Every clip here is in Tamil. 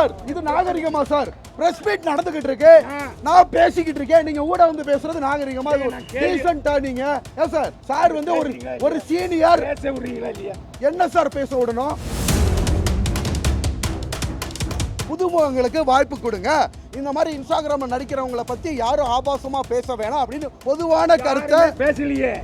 சார் இது நாகரிகமா சார்? பிரஸ் மீட் நடந்துகிட்டு இருக்கு. நான் பேசிக்கிட்டு இருக்கேன். நீங்க ஊட வந்து பேசுறது நாகரிகமா டீசென்ட்டா நீங்க. ஏன் சார்? சார் வந்து ஒரு ஒரு சீனியர் என்ன சார் பேச விடணும்? புதுமுகங்களுக்கு வாய்ப்பு கொடுங்க. இந்த மாதிரி இன்ஸ்டாகிராம்ல நடிக்கிறவங்கள பத்தி யாரும் ஆபாசமா பேச வேணாம் அப்படின்னு பொதுவான கருத்தை பேசலையே.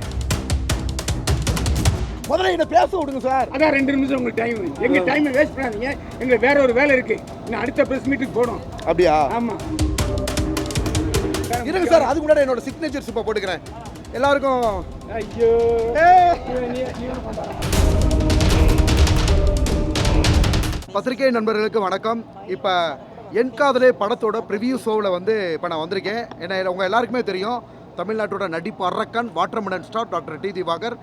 முதல்ல என்ன பேச விடுங்க சார். அதான் ரெண்டு நிமிஷம் உங்களுக்கு டைம் எங்க டைம் வேஸ்ட் பண்ணாதீங்க. எங்களுக்கு வேற ஒரு வேலை இருக்கு. இன்னும் அடுத்த பிரஸ் மீட்டுக்கு போகணும். அப்படியா? ஆமா. இருங்க சார் அதுக்கு முன்னாடி என்னோட சிக்னேச்சர்ஸ் இப்போ போட்டுக்கிறேன். எல்லாருக்கும் ஐயோ? பத்திரிகை நண்பர்களுக்கு வணக்கம். இப்போ என் காதலே படத்தோட ப்ரிவியூ ஷோவில் வந்து இப்போ நான் வந்திருக்கேன். ஏன்னா உங்கள் எல்லாருக்குமே தெரியும். தமிழ்நாட்டோட நடிப்பு அரக்கன் watermelon star doctor D Divakar.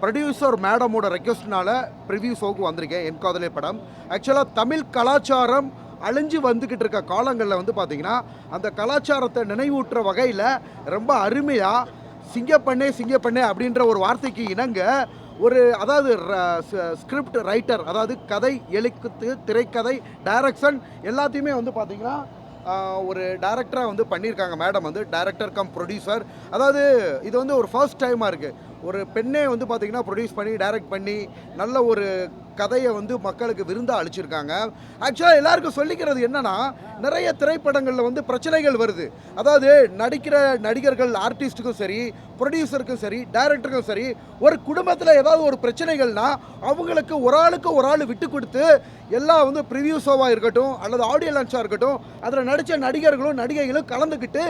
Producer மேடமோட ரெக்வஸ்ட்னால ப்ரிவியூ ஷோக்கு வந்திருக்கேன் என் காதலே படம். ஆக்சுவலாக தமிழ் கலாச்சாரம் அழிஞ்சு வந்துக்கிட்டு இருக்க காலங்களில் வந்து பார்த்தீங்கன்னா அந்த கலாச்சாரத்தை நினைவூட்டுற வகையில் ரொம்ப அருமையாக சிங்கப்பண்ணே சிங்கப்பண்ணே அப்படின்ற ஒரு வார்த்தைக்கு இணங்க ஒரு அதாவது ஸ்கிரிப்ட் ரைட்டர் அதாவது கதை எழுத்து திரைக்கதை டைரக்ஷன் எல்லாத்தையுமே வந்து பார்த்தீங்கன்னா ஒரு டேரக்டராக வந்து பண்ணியிருக்காங்க. மேடம் வந்து டேரக்டர் கம் ப்ரொடியூசர் அதாவது இது வந்து ஒரு ஃபர்ஸ்ட் டைமாக இருக்குது ஒரு பெண்ணே வந்து பார்த்தீங்கன்னா ப்ரொடியூஸ் பண்ணி டைரக்ட் பண்ணி நல்ல ஒரு கதையை வந்து மக்களுக்கு விருந்தாக அளிச்சிருக்காங்க. ஆக்சுவலாக எல்லாருக்கும் சொல்லிக்கிறது என்னன்னா நிறைய திரைப்படங்களில் வந்து பிரச்சனைகள் வருது. அதாவது நடிக்கிற நடிகர்கள் ஆர்டிஸ்ட்டுக்கும் சரி ப்ரொடியூசருக்கும் சரி டைரக்டருக்கும் சரி ஒரு குடும்பத்தில் ஏதாவது ஒரு பிரச்சனைகள்னா அவங்களுக்கு ஒரு ஆளுக்கு ஒரு ஆள் விட்டு கொடுத்து எல்லாம் வந்து ப்ரிவியூ ஷோவாக இருக்கட்டும் அல்லது ஆடியோ லான்ச்சாக இருக்கட்டும் அதில் நடித்த நடிகர்களும் நடிகைகளும் கலந்துக்கிட்டு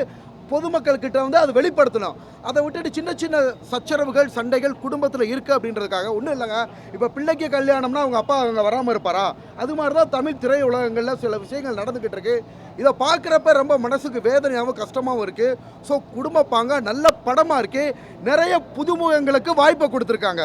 பொதுமக்கள்கிட்ட வந்து அதை வெளிப்படுத்தணும். அதை விட்டுட்டு சின்ன சின்ன சச்சரவுகள் சண்டைகள் குடும்பத்தில் இருக்குது அப்படின்றதுக்காக. ஒன்றும் இல்லைங்க. இப்போ பிள்ளைக்கு கல்யாணம்னா அவங்க அப்பா அங்கே வராமல் இருப்பாரா? அது மாதிரி தான் தமிழ் திரையுலகங்களில் சில விஷயங்கள் நடந்துக்கிட்டு இருக்கு. இதை பார்க்குறப்ப ரொம்ப மனசுக்கு வேதனையாகவும் கஷ்டமாகவும் இருக்குது ஸோ குடும்ப பாங்க நல்ல படமாக இருக்குது நிறைய புதுமுகங்களுக்கு வாய்ப்பை கொடுத்துருக்காங்க.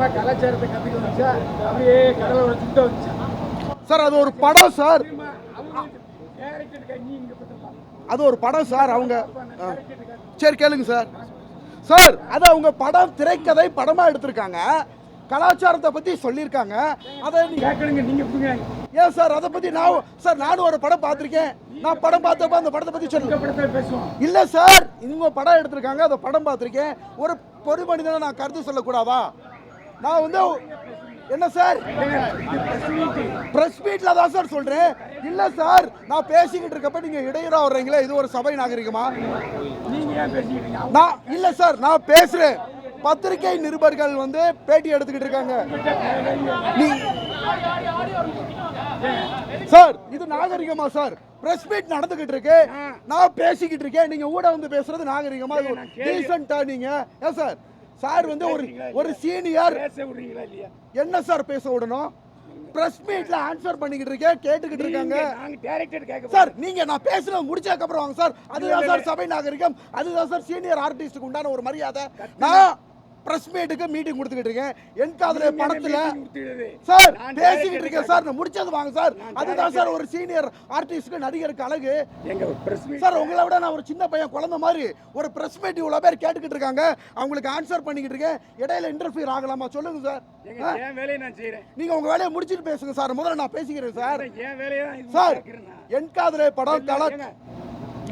மாதிரி கலாச்சாரத்தை கற்றுக்க வச்சா அப்படியே கடலோட சுத்த வச்சா சார் அது ஒரு படம் சார். அது ஒரு படம் சார் அவங்க. சரி கேளுங்க சார். சார் அது அவங்க படம் திரைக்கதை படமாக எடுத்திருக்காங்க. கலாச்சாரத்தை பற்றி சொல்லியிருக்காங்க. அதை கேட்கணுங்க நீங்க புரியுங்க ஏன் சார் அதை பற்றி நான் சார் நானும் ஒரு படம் பார்த்துருக்கேன். நான் படம் பார்த்தப்ப அந்த படத்தை பற்றி சொல்லுங்க. இல்லை சார் இவங்க படம் எடுத்திருக்காங்க அந்த படம் பார்த்துருக்கேன். ஒரு பொது மனிதனை நான் கருத்து சொல்லக்கூடாதா? நான் வந்து என்ன சார்? பிரஸ் மீட்ல தான் சார் சொல்றேன். இல்ல சார் நான் பேசிக்கிட்டு இருக்கப்ப நீங்க இடையூறா வர்றீங்களே இது ஒரு சபை நாகரிகமா? நான் இல்ல சார் நான் பேசுறேன். பத்திரிகை நிருபர்கள் வந்து பேட்டி எடுத்துக்கிட்டு இருக்காங்க. சார் இது நாகரிகமா சார்? பிரஸ் மீட் நடந்துகிட்டு இருக்கு. நான் பேசிக்கிட்டு இருக்கேன். நீங்க ஊட வந்து பேசுறது நாகரிகமா? டீசென்ட்டா நீங்க? ஏன் சார்? சார் வந்து ஒரு ஒரு சீனியர். என்ன சார் பேச விடணும்? பிரஸ் மீட்ல ஆன்சர் பண்ணிக்கிட்டு இருக்கேன் கேட்டுக்கிட்டு இருக்காங்க. நீங்க- சார் நீங்க நான் பேசுறது முடிச்சதுக்கு அப்புறம் வாங்க சார். அதுதான் சார் சபை நாகரிகம். அதுதான் சார் சீனியர் ஆர்டிஸ்டுக்கு உண்டான ஒரு மரியாதை. நான் பிரஸ் மீட்டுக்கு மீட்டிங் கொடுத்துக்கிட்டு இருக்கேன். என் காதல படத்துல சார் பேசிக்கிட்டு இருக்கேன். சார் நான் முடிச்சது வாங்க சார் அதுதான் சார் ஒரு சீனியர் ஆர்டிஸ்ட்க்கு நடிகருக்கு அழகு. சார் உங்களை விட நான் ஒரு சின்ன பையன் குழந்தை மாதிரி. ஒரு பிரஸ் மீட் இவ்வளோ பேர் கேட்டுக்கிட்டு இருக்காங்க. அவங்களுக்கு ஆன்சர் பண்ணிக்கிட்டு இருக்கேன். இடையில இன்டர்ஃபியர் ஆகலாமா? சொல்லுங்க சார் நீங்க உங்க வேலையை முடிச்சிட்டு பேசுங்க சார் முதல்ல நான் பேசிக்கிறேன் சார் சார். என் காதலே படம் கலா ஏங்க,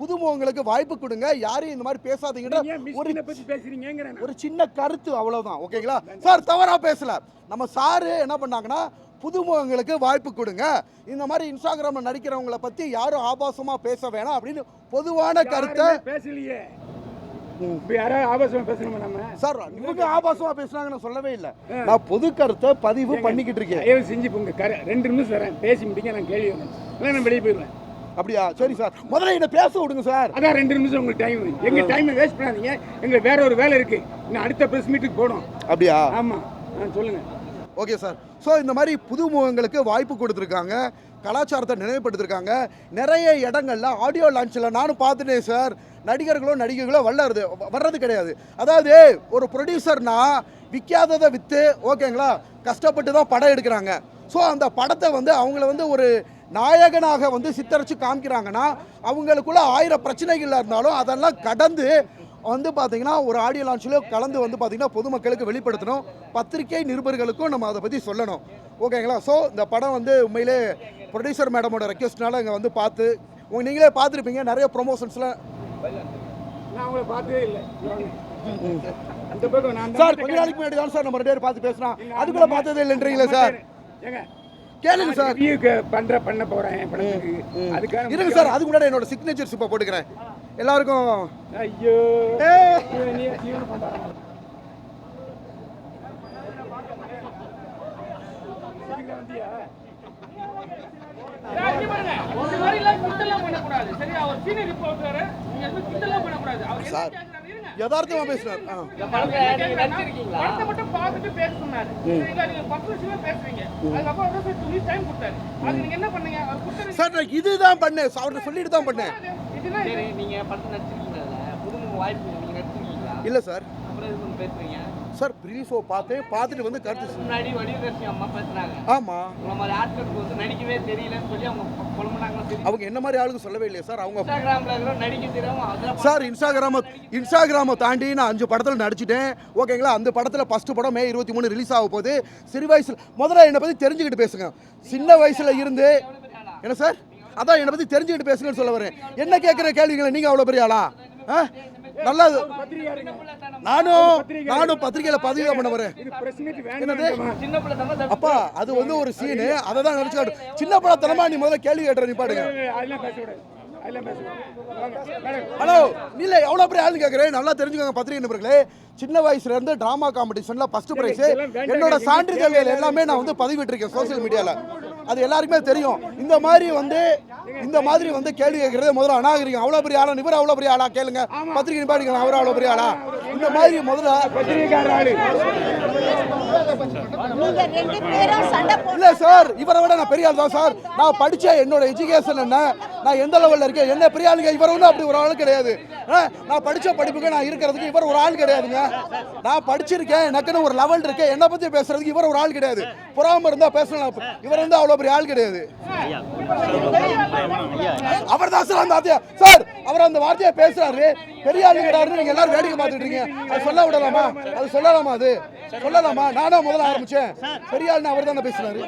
புதுமுகங்களுக்கு வாய்ப்பு கொடுங்க. யாரையும் இந்த மாதிரி ஏன் ஒரு பத்தி பேசுறீங்கிறேன் நான். ஒரு சின்ன கருத்து அவ்வளவுதான் ஓகேங்களா? சார் தவறா பேசல. நம்ம சாரு என்ன பண்ணாங்கன்னா புதுமுகங்களுக்கு வாய்ப்பு கொடுங்க. இந்த மாதிரி இன்ஸ்டாகிராம்ல நடிக்கிறவங்கள பத்தி யாரும் ஆபாசமா பேச வேணாம் அப்படின்னு பொதுவான கருத்தை பேசலையே. ஆபாசமாக சார் இவங்க ஆபாசமா பேசுனாங்க நான் சொல்லவே இல்லை. நான் பொது கருத்தை பதிவு பண்ணிக்கிட்டு இருக்கேன். செஞ்சு ரெண்டு நிமிஷம் பேசி முடிக்க நான் கேள்வி நான் வெளியே போயிடுவேன். அப்படியா? சரி சார். முதல்ல என்ன பேச விடுங்க சார். அதான் ரெண்டு நிமிஷம் உங்களுக்கு டைம் எங்க டைமை வேஸ்ட் பண்ணாதீங்க. எங்களுக்கு வேற ஒரு வேலை இருக்கு. இன்னும் அடுத்த ப்ரெஸ் மீட்டுக்கு போகணும். அப்படியா? ஆமா. சொல்லுங்க. Okay sir. ஸோ இந்த மாதிரி புது முகங்களுக்கு வாய்ப்பு கொடுத்துருக்காங்க. கலாச்சாரத்தை நினைவுபடுத்திருக்காங்க. நிறைய இடங்கள்ல ஆடியோ லான்ச்சில் நானும் பார்த்துட்டேன் சார். நடிகர்களோ நடிகைகளோ வளருது வர்றது கிடையாது. அதாவது ஒரு ப்ரொடியூசர்னா விற்காததை விற்று ஓகேங்களா கஷ்டப்பட்டு தான் படம் எடுக்கிறாங்க. ஸோ அந்த படத்தை வந்து அவங்கள வந்து ஒரு நாயகனாக வந்து சித்தரித்து காமிக்கிறாங்கன்னா அவங்களுக்குள்ள ஆயிரம் பிரச்சனைகள் இருந்தாலும் அதெல்லாம் கடந்து வந்து பார்த்தீங்கன்னா ஒரு ஆடியோ லான்ச்சில் கலந்து வந்து பார்த்தீங்கன்னா பொதுமக்களுக்கு வெளிப்படுத்தணும். பத்திரிகை நிருபர்களுக்கும் நம்ம அதை பற்றி சொல்லணும். ஓகேங்களா? ஸோ இந்த படம் வந்து உண்மையிலே ப்ரொடியூசர் மேடமோட ரெக்வஸ்ட்னால இங்கே வந்து பார்த்து உங்க நீங்களே பார்த்துருப்பீங்க. நிறைய ப்ரொமோஷன்ஸ்லாம் சார் கொஞ்ச நாளைக்கு முன்னாடி தான் சார் நம்ம ரெண்டு பேரும் பார்த்து பேசுகிறோம் அதுக்குள்ள பார்த்ததே இல்லைன்றீங்களே சார். ஏங்க கேளுங்க சார். ரிவ்யூக்கு பண்ற பண்ண போறேன் படத்துக்கு. அதுக்கான இருங்க சார் அதுக்கு முன்னாடி என்னோட சிக்னேச்சர்ஸ் இப்போ போட்டுக்கிறேன். எல்லாருக்கும். ஐயோ? சார், யதார்த்தமா பேசுறாரு. படத்தை மட்டும் பார்த்துட்டு பேச சொன்னாரு. பேசுறீங்க. சார் இதுதான் பண்ணேன். அவர்கிட்ட சொல்லிட்டு தான் பண்ணேன். இல்லை சார். பேசுறீங்க? சார் ப்ரீ ஷோ பார்த்தேன் பார்த்துட்டு வந்து கருத்து முன்னாடி வடிவதர்ஷி அம்மா பேசுனாங்க. ஆமாம் உங்களை மாதிரி ஆட்களுக்கு வந்து நடிக்கவே தெரியலன்னு சொல்லி அவங்க அவங்க என்ன மாதிரி ஆளுங்க சொல்லவே இல்லையா சார் அவங்க சார் இன்ஸ்டாகிராம இன்ஸ்டாகிராமை தாண்டி நான் அஞ்சு படத்தில் நடிச்சிட்டேன். ஓகேங்களா அந்த படத்தில் ஃபஸ்ட்டு படம் மே இருபத்தி மூணு ரிலீஸ் ஆக போகுது. சிறு வயசில் முதல்ல என்னை பற்றி தெரிஞ்சுக்கிட்டு பேசுங்க. சின்ன வயசில் இருந்து என்ன சார்? அதான் என்னை பற்றி தெரிஞ்சுக்கிட்டு பேசுங்கன்னு சொல்ல வரேன். என்ன கேட்குற கேள்விகளை நீங்கள் அவ்வளோ பெரிய ஆளா? ஆ நல்லா பத்திரிகையாருங்க. நானும் நானும் பத்திரிகையில் பதிவு பண்ண வரேன் என்னது? அப்பா அது வந்து ஒரு சீனு அதை தான் நினச்சி சின்ன படத்தனமா நீ முதல்ல கேள்வி கேட்டுற நீ பாடுங்க. ஹலோ இல்ல எவ்வளோ பெரிய ஆளுன்னு கேட்குறேன் நல்லா தெரிஞ்சுக்கோங்க பத்திரிகை நண்பர்களே. சின்ன வயசுல இருந்து டிராமா காம்படிஷன்ல ஃபர்ஸ்ட் பிரைஸ். என்னோட சான்றிதழ்கள் எல்லாமே நான் வந்து பதிவிட்டிருக்கேன் சோஷியல் மீடியால அது எல்லாருக்குமே தெரியும். இந்த மாதிரி வந்து இந்த மாதிரி வந்து கேள்வி கேட்கறது முதல்ல அநாகரிகம். அவ்வளோ பெரிய ஆளா? இவர் அவ்வளோ பெரிய ஆளா? கேளுங்க. பத்திரிகை நிப்பாடிக்கலாம் அவர் அவ்வளோ பெரிய ஆளா? இந்த மாதிரி முதல்ல இல்லை சார் இவரை விட நான் பெரிய ஆள் தான் சார். நான் படித்த என்னோட எஜுகேஷன் என்ன? நான் எந்த லெவலில் இருக்கேன்? என்ன பெரிய ஆளுங்க? இவர் வந்து அப்படி ஒரு ஆள் கிடையாது. ஆ, நான் படித்த படிப்புக்கு நான் இருக்கிறதுக்கு இவர் ஒரு ஆள் கிடையாதுங்க. நான் படிச்சிருக்கேன் எனக்குன்னு ஒரு லெவல் இருக்கு. என்னை பற்றி பேசுறதுக்கு இவர் ஒரு ஆள் கிடையாது. புறாம இருந்தால் பேசலாம். இவர் வந்து அவ்வளோ பெரிய ஆள் கிடையாது. அவர் தான் சார் அந்த வார்த்தையா. சார் அவர் அந்த வார்த்தையை பேசுறாரு. பெரிய ஆளு கிடையாதுன்னு நீங்க எல்லாரும் வேடிக்கை பார்த்துட்டு இருக்கீங்க. அது சொல்ல விடலாமா? அது சொல்லலாமா அது? சொல்லலாமா? நானா முதல்ல ஆரம்பிச்சேன். பெரிய ஆள்னு அவர் தானே பேசுறாரு